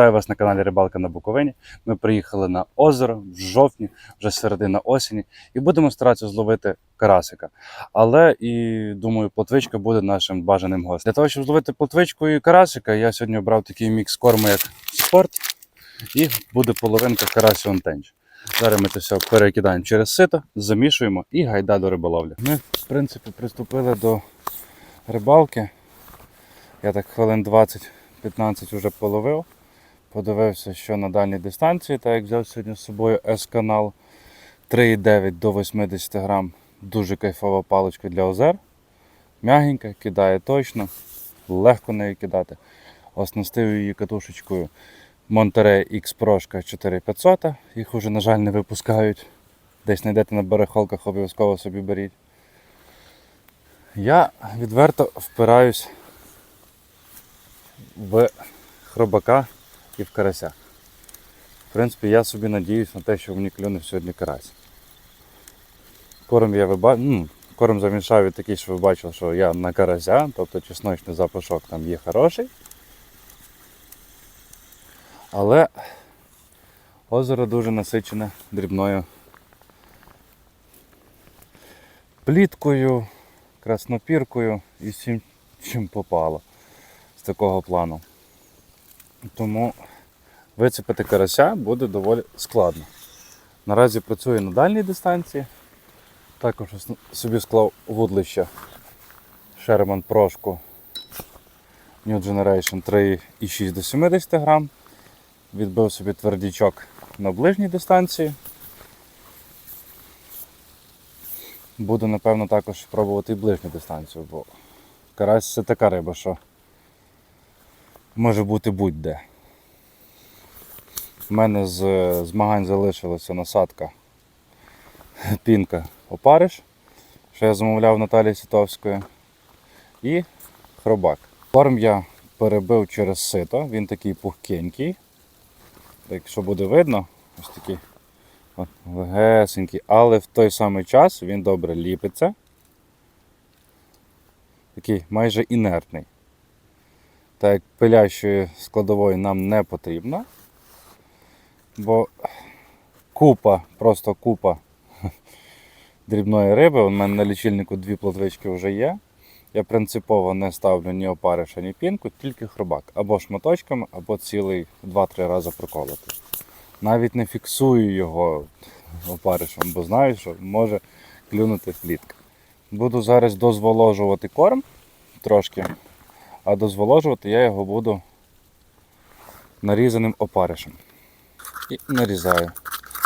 Вітаю вас на каналі Рибалка на Буковині. Ми приїхали на озеро в жовтні, вже середина осені, і будемо старатися зловити карасика. Але і думаю, плотвичка буде нашим бажаним гостем. Для того, щоб зловити плотвичку і карасика, я сьогодні обрав такий мікс корму, як спорт, і буде половинка карасю онтенч. Зараз ми це все перекидаємо через сито, замішуємо і гайда до риболовлі. Ми, в принципі, приступили до рибалки. Я так хвилин 20-15 вже половив. Подивився, що на дальній дистанції, так як взяв сьогодні з собою S-канал 3,9 до 80 грам. Дуже кайфова паличка для озер. Мягенька, кидає точно, легко нею кидати. Оснастив її катушечкою Monterey X Pro 4500. Їх вже, на жаль, не випускають. Десь знайдете на барахолках, обов'язково собі беріть. Я відверто впираюсь в хробака і в карася. В принципі, я собі надіюсь на те, що мені клюне сьогодні карась. Корм я виба... ну, корм замішав і такий, що ви бачили, що я на карася, тобто чесночний запашок там є хороший. Але озеро дуже насичене дрібною пліткою, краснопіркою і всім, чим попало з такого плану. Тому вицепити карася буде доволі складно. Наразі працюю на дальній дистанції. Також собі склав вудлище Sherman прошку New Generation 3,6 до 70 грам. Відбив собі твердічок на ближній дистанції. Буду, напевно, також пробувати і ближню дистанцію, бо карась це така риба, що може бути будь-де. У мене з змагань залишилася насадка пінка опариш, що я замовляв в Наталії Сітовської, і хробак. Корм я перебив через сито, він такий пухкенький. Якщо буде видно, ось такий от, легесенький, але в той самий час він добре ліпиться. Такий майже інертний. Так як пилящої складової нам не потрібно, бо купа, просто купа дрібної риби. У мене на лічильнику дві плотвички вже є. Я принципово не ставлю ні опариша, ні пінку, тільки хробак. Або шматочками, або цілий 2-3 рази проколоти. Навіть не фіксую його опаришем, бо знаю, що може клюнути плітка. Буду зараз дозволожувати корм трошки, а дозволожувати я його буду нарізаним опаришем. І нарізаю.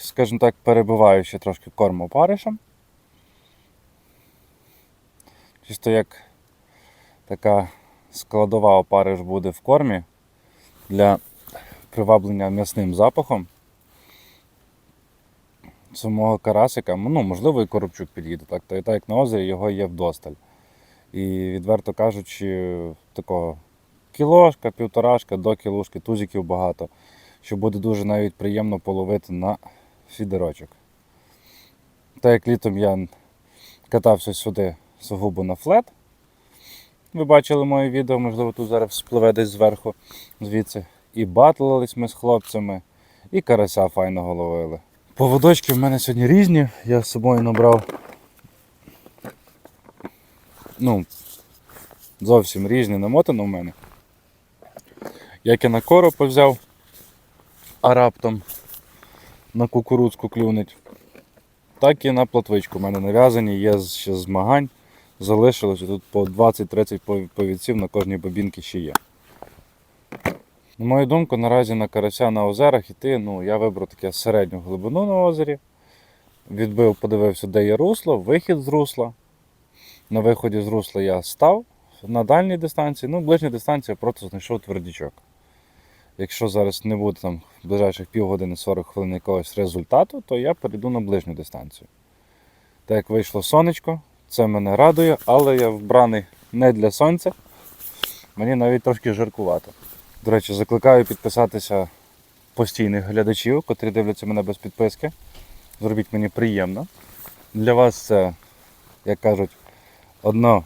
Скажімо так, перебиваю ще трошки корм опаришем. Чисто як така складова опариш буде в кормі для приваблення м'ясним запахом самого карасика. Ну, можливо, і коробчук під'їде. Так, то так як на озері його є вдосталь. І відверто кажучи, такого кілошка, півторашка до кілушки, тузиків багато, що буде дуже навіть приємно половити на фідерочок. Так як літом я катався сюди сугубо на флет. Ви бачили моє відео, можливо, тут зараз спливе десь зверху звідси. І батлились ми з хлопцями, і карася файного ловили. Поводочки в мене сьогодні різні. Я з собою набрав ну, зовсім різні намотано в мене. Як і на коропа взяв, а раптом на кукурудзку клюнуть, так і на платвичку. У мене нав'язані, є ще змагань. Залишилося тут по 20-30 повідців на кожній бобінці ще є. На мою думку, наразі на карася на озерах іти, ну, я вибрав таке середню глибину на озері. Відбив, подивився, де є русло, вихід з русла. На виході з русла я став на дальній дистанції, ну, ближня дистанція я просто знайшов твердячок. Якщо зараз не буде там в ближайших півгодини 40 хвилин якогось результату, то я перейду на ближню дистанцію. Так як вийшло сонечко, це мене радує, але я вбраний не для сонця. Мені навіть трошки жаркувато. До речі, закликаю підписатися постійних глядачів, котрі дивляться мене без підписки. Зробіть мені приємно. Для вас це, як кажуть, одно,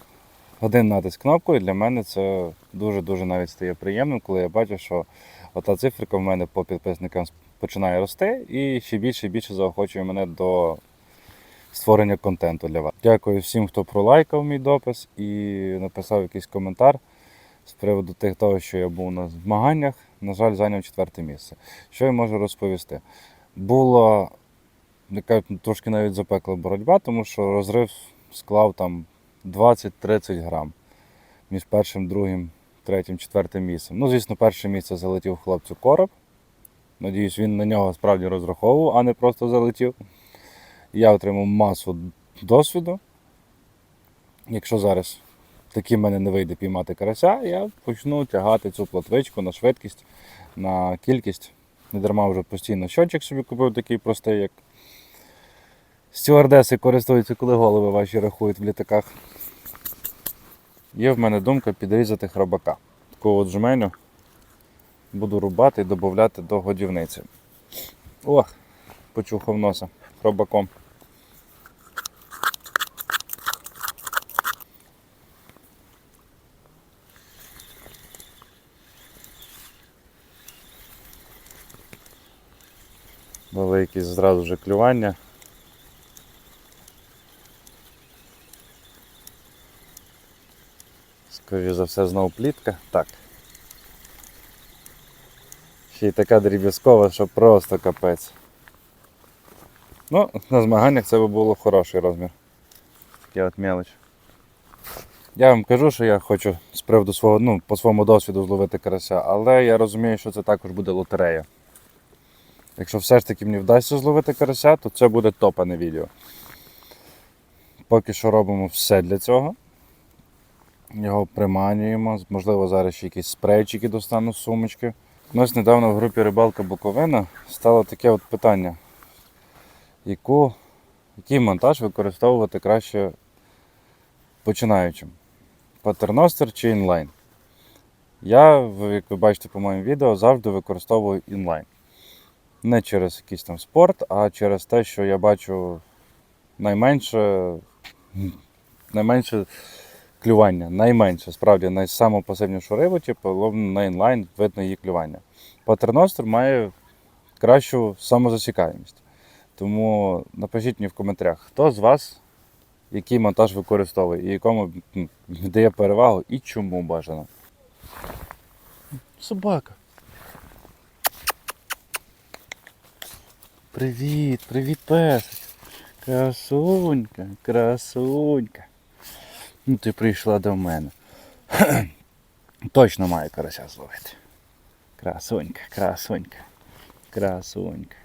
один натиск кнопкою. Для мене це дуже-дуже навіть стає приємним, коли я бачу, що ота циферка в мене по підписникам починає рости і ще більше і більше заохочує мене до створення контенту для вас. Дякую всім, хто пролайкав мій допис і написав якийсь коментар з приводу тих того, що я був на змаганнях. На жаль, зайняв четверте місце. Що я можу розповісти? Була яка трошки навіть запекла боротьба, тому що розрив склав там 20-30 грам між першим, другим, третім, четвертим місцем. Ну, звісно, перше місце залетів хлопцю короб. Надіюсь, він на нього справді розраховував, а не просто залетів. Я отримав масу досвіду. Якщо зараз таки в мене не вийде піймати карася, я почну тягати цю плотвичку на швидкість, на кількість. Не дарма вже постійно щочик собі купив такий простий, як стюардеси користуються, коли голови ваші рахують в літаках. Є в мене думка підрізати хробака. Таку от жменю буду рубати і додати до годівниці. Ох, почухав носа хробаком. Дали якісь зразу вже клювання. Скоріше за все знову плітка. Так. Ще й така дріб'язкова, що просто капець. Ну, на змаганнях це би було хороший розмір. Такий от мелоч. Я вам кажу, що я хочу з приводу свого, ну, по своєму досвіду зловити карася, але я розумію, що це також буде лотерея. Якщо все ж таки мені вдасться зловити карася, то це буде топ, а не відео. Поки що робимо все для цього. Його приманюємо, можливо, зараз ще якісь спрейчики достану з сумочки. Нас недавно в групі Рибалка Буковина стало таке от питання, яку, який монтаж використовувати краще починаючим? Патерностер чи інлайн? Я, як ви бачите по моїм відео, завжди використовую інлайн. Не через якийсь там спорт, а через те, що я бачу найменше, найменше клювання. Найменше, справді, найсамопасивнішу рибу, типу, ловно на інлайн, видно її клювання. Патерностер має кращу самозасікаємість. Тому напишіть мені в коментарях, хто з вас який монтаж використовує і якому дає перевагу і чому бажано. Собака. Привіт, привіт, песик. Красунька, красунька. Ну ти прийшла до мене. Точно маю карася зловити. Красунька, красунька, красунька.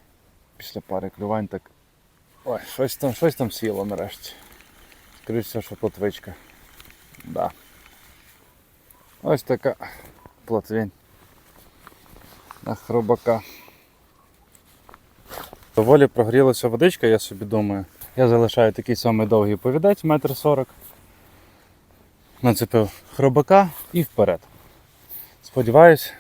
Після пари клювань так. Ой, щось там, щось там сіло нарешті. Скоріше, що плотвичка. Да. Ось така плотвінь. На хробака. Доволі прогрілася водичка, я собі думаю. Я залишаю такий самий довгий повідець, метр сорок. Нацепив хробака і вперед. Сподіваюсь,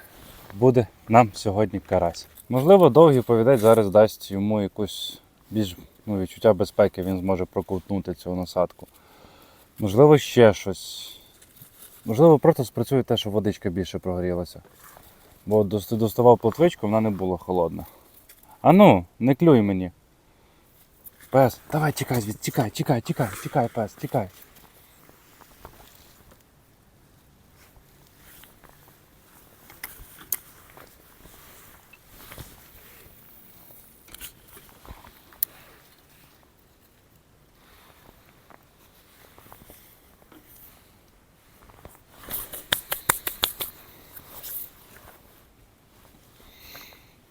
буде нам сьогодні карась. Можливо, довгий повідець зараз дасть йому якусь більш ну, відчуття безпеки, він зможе проковтнути цю насадку. Можливо, ще щось. Можливо, просто спрацює те, що водичка більше прогрілася. Бо доставав плотвичку, вона не була холодна. Ану, не клюй мені. Пес, давай тікай звідси, тікай, тікай, тікай, тікай, пес, тікай.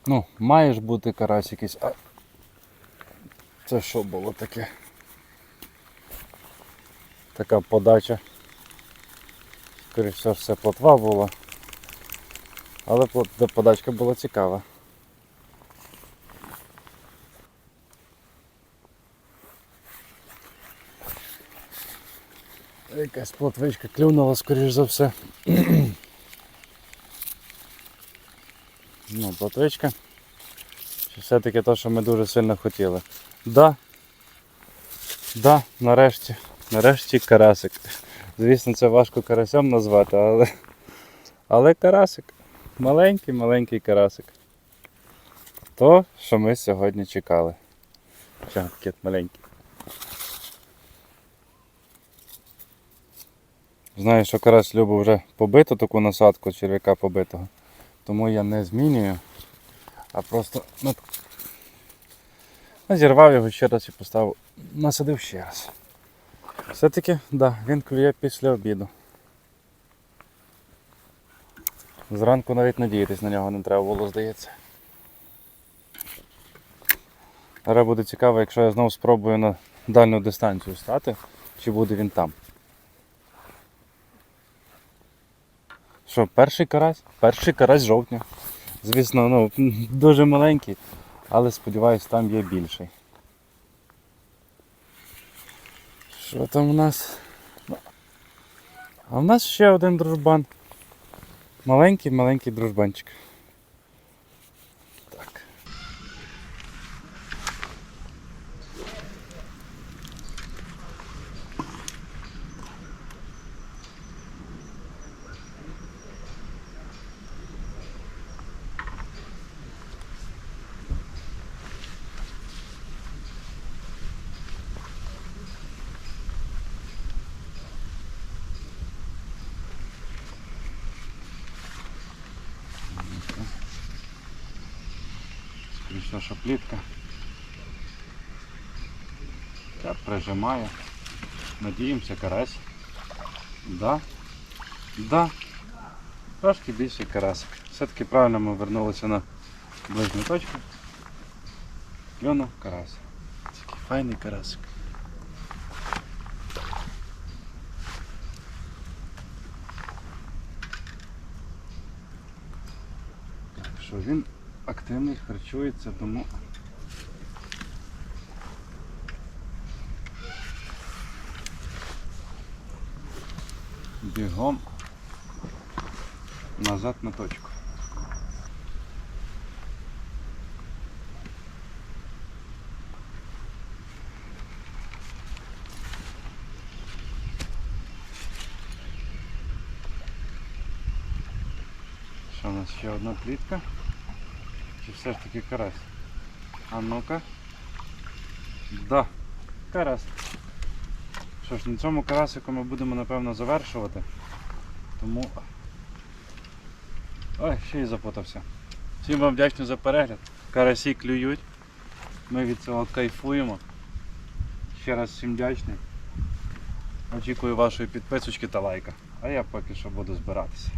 Ну, має ж бути карась якийсь. А... Це що було таке? Така подача. Скоріше все, все плотва була. Але подачка була цікава. Якась плотвичка клюнула, скоріш за все. Ну, плотвичка. Все-таки те, що ми дуже сильно хотіли. Да. Да, нарешті. Нарешті карасик. Звісно, це важко карасем назвати, але. Але карасик. маленький-маленький карасик. То, що ми сьогодні чекали. Ще такий маленький. Знаю, що карась любить вже побиту таку насадку черв'яка побитого. Тому я не змінюю, а просто ну, зірвав його ще раз і поставив, насадив ще раз. Все-таки, так, да, він клює після обіду. Зранку навіть надіятись на нього не треба було, здається. Зараз буде цікаво, якщо я знову спробую на дальню дистанцію стати, чи буде він там. Що, перший карась? Перший карась жовтня. Звісно, ну, дуже маленький, але сподіваюсь, там є більший. Що там у нас? А в нас ще один дружбан. Маленький, маленький дружбанчик. Так. Що плітка. Так, прижимає. Надіємося, карась. Да. Да. Трошки більший карасик. Все-таки правильно ми вернулися на ближню точку. Кльонув карась. Такий файний карасик. Так що він активний, харчується, тому бігом назад на точку. Що у нас ще одна плітка? Чи все ж таки карась? А ну-ка. Да, карась. Що ж, на цьому карасику ми будемо напевно завершувати. Тому. Ой, ще й запутався. Всім вам вдячний за перегляд. Карасі клюють. Ми від цього кайфуємо. Ще раз всім вдячний. Очікую вашої підписочки та лайка. А я поки що буду збиратися.